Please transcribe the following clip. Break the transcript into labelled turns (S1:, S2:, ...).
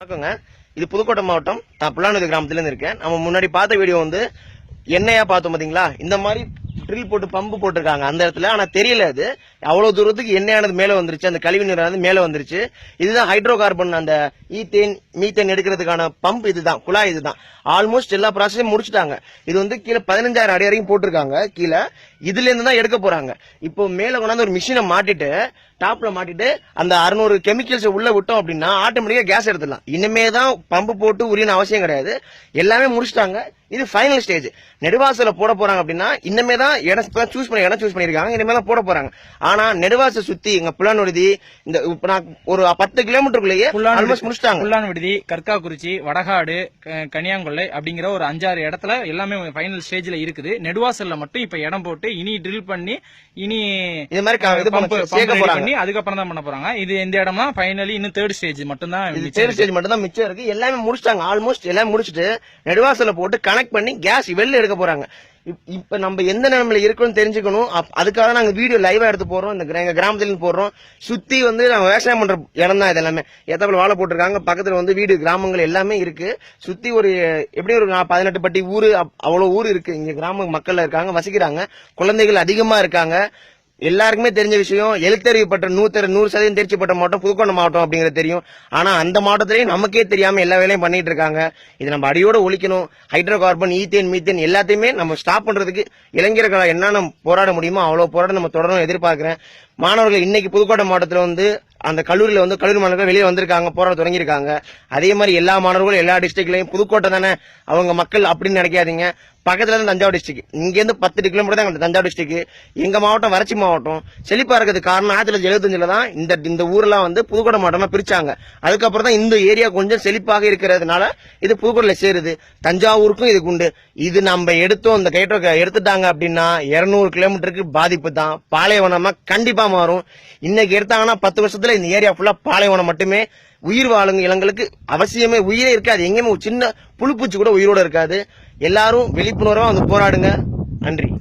S1: வணக்கங்க இது புதுக்கோட்டை மாவட்டம். நான் கிராமத்துலேருந்து இருக்கேன். நம்ம முன்னாடி பார்த்த வீடியோ வந்து எண்ணெயா பார்த்தோம் பார்த்தீங்களா இந்த மாதிரி ட்ரில் போட்டு பம்பு போட்டிருக்காங்க. அந்த இடத்துல. ஆனால் தெரியல அது. அவ்வளோ தூரத்துக்கு எண்ணெயானது மேலே வந்துருச்சு. அந்த கழிவு நீரானது மேலே வந்துருச்சு. இதுதான் ஹைட்ரோ கார்பன் அந்த ஈத்தேன் மீத்தேன் எடுக்கிறதுக்கான பம்ப் இதுதான். குழாய் இதுதான். ஆல்மோஸ்ட் எல்லா ப்ராசஸையும் முடிச்சிட்டாங்க. இது வந்து கீழே பதினஞ்சாயிரம் அடி வரைக்கும் போட்டிருக்காங்க. கீழே. இதுலேருந்து தான் எடுக்க போகிறாங்க இப்போ மேலே கொண்டாந்து ஒரு மிஷினை மாட்டிட்டு டாப்ல மாட்டிட்டு அந்த அறுநூறு கெமிக்கல்ஸ் உள்ள விட்டோம் அப்படின்னா ஆட்டோமேட்டிக்கா கேஸ் எடுத்துடலாம். இனிமே தான் பம்பு போட்டு உரியன அவசியம் கிடையாது. எல்லாமே முடிச்சிட்டாங்க. இது ஃபைனல் ஸ்டேஜ் நெடுவாசல போட போறாங்க அப்படின்னா இன்னமே தான் இடம் சூஸ் பண்ணி இடம் சூஸ் பண்ணிருக்காங்க இனிமே தான் போட போறாங்க. ஆனா நெடுவாச சுத்தி எங்க புலானுறுதி இந்த இப்ப நான் ஒரு பத்து கிலோமீட்டருக்குள்ளேயே ஆல்மோஸ்ட் முடிச்சிட்டாங்க.
S2: புல்லான் விடுதி கற்காக்குறிச்சி வடகாடு கனியாங்கொல்லை அப்படிங்கிற ஒரு அஞ்சாறு இடத்துல எல்லாமே ஃபைனல் ஸ்டேஜ்ல இருக்குது. நெடுவாசல்ல மட்டும் இப்ப இடம் போட்டு இனி ட்ரில் பண்ணி இனி
S1: இது மாதிரி க- இது
S2: பம்ப்
S1: பண்ண-
S2: அதுக்கப்புறம் தான் பண்ண போறாங்க. இது இந்த இடம்னா ஃபைனலி இன்னும் தேர்ட் ஸ்டேஜ் மட்டும் தான்
S1: தேர்ட் ஸ்டேஜ் மட்டும் தான் மிச்சம் இருக்கு. எல்லாமே முடிச்சிட்டாங்க. ஆல்மோஸ்ட் எல்லாமே முடிச்சிட்டு நெடுவாசல போட்டு கனெக்ட் பண்ணி கேஸ் வெளில எடுக்க போறாங்க. இப்- இப்ப நம்ம எந்த நிலைமையில இருக்கோம்னு தெரிஞ்சுக்கணும். அதுக்காக நாங்க வீடியோ லைவா எடுத்து போறோம் இந்த எங்க கிராமத்துல இருந்து போடுறோம். சுத்தி வந்து நாங்க விவசாயம் பண்ற இடம் தான் இது எல்லாமே. ஏத்தாப்புல வாழை போட்டிருக்காங்க. பக்கத்துல வந்து வீடு கிராமங்கள் எல்லாமே இருக்கு. சுத்தி ஒரு எப்படியும் ஒரு பதினெட்டு பட்டி ஊரு அவ்வளவு ஊர் இருக்கு. இங்க கிராம மக்கள் இருக்காங்க. வசிக்கிறாங்க. குழந்தைகள் அதிகமா இருக்காங்க. எல்லாருக்குமே தெரிஞ்ச விஷயம் எழுத்தறிவு பட்ட நூத்தர் நூறு சதவீதம் தேர்ச்சி பெற்ற மாவட்டம் புதுக்கோணம் மாவட்டம் அப்படிங்கிறது தெரியும். ஆனா அந்த மாவட்டத்திலையும் நமக்கே தெரியாம எல்லா வேலையும் பண்ணிட்டு இருக்காங்க. இது நம்ம அடியோட ஒழிக்கணும். ஹைட்ரோ கார்பன் ஈத்தேன் மீத்தேன் எல்லாத்தையுமே நம்ம ஸ்டாப் பண்றதுக்கு இளைஞர்களால் என்னென்ன போராட முடியுமோ அவ்வளவு போராட்டம் நம்ம தொடரணும் எதிர்பார்க்கிறேன். மாணவர்கள் இன்னைக்கு புதுக்கோட்டை மாவட்டத்தில் வந்து அந்த கல்லூரியில் வந்து கல்லூரி மாணவர்கள் வெளியே வந்திருக்காங்க போராட தொடங்கியிருக்காங்க. அதே மாதிரி எல்லா மாணவர்களும் எல்லா டிஸ்ட்ரிக்ட்லையும் புதுக்கோட்டை தானே அவங்க மக்கள் அப்படின்னு நினைக்காதீங்க. பக்கத்துல இருந்து தஞ்சாவூர் டிஸ்ட்ரிக்ட் இங்கேருந்து பத்து கிலோமீட்டர் தான் தஞ்சாவூர் டிஸ்ட்ரிக்ட் எங்க மாவட்டம் வறட்சி மாவட்டம். செழிப்பா இருக்கிறதுக்கு காரணம் ஆயிரத்தி தொள்ளாயிரத்தி எழுபத்தஞ்சுல தான் இந்த இந்த ஊர்லாம் வந்து புதுக்கோட்டை மாவட்டம்லாம் பிரிச்சாங்க. அதுக்கப்புறம் தான் இந்த ஏரியா கொஞ்சம் செழிப்பாக இருக்கிறதுனால இது புதுக்கோட்டில் சேருது. தஞ்சாவூருக்கும் இதுக்கு உண்டு. இது நம்ம எடுத்தோம் இந்த கைட்டோ எடுத்துட்டாங்க அப்படின்னா இரநூறு கிலோமீட்டருக்கு பாதிப்பு தான். பாலைவனமா கண்டிப்பா மாறும். இன்னைக்கு எடுத்தாங்கன்னா பத்து வருஷத்துல இந்த ஏரியா ஃபுல்லா பாலைவனம் மட்டுமே உயிர் வாழுங்க இளங்களுக்கு அவசியமே. உயிரே இருக்காது. எங்கேயுமே ஒரு சின்ன புழுப்பூச்சி கூட உயிரோட இருக்காது. எல்லாரும் விழிப்புணர்வாக வந்து போராடுங்க. நன்றி.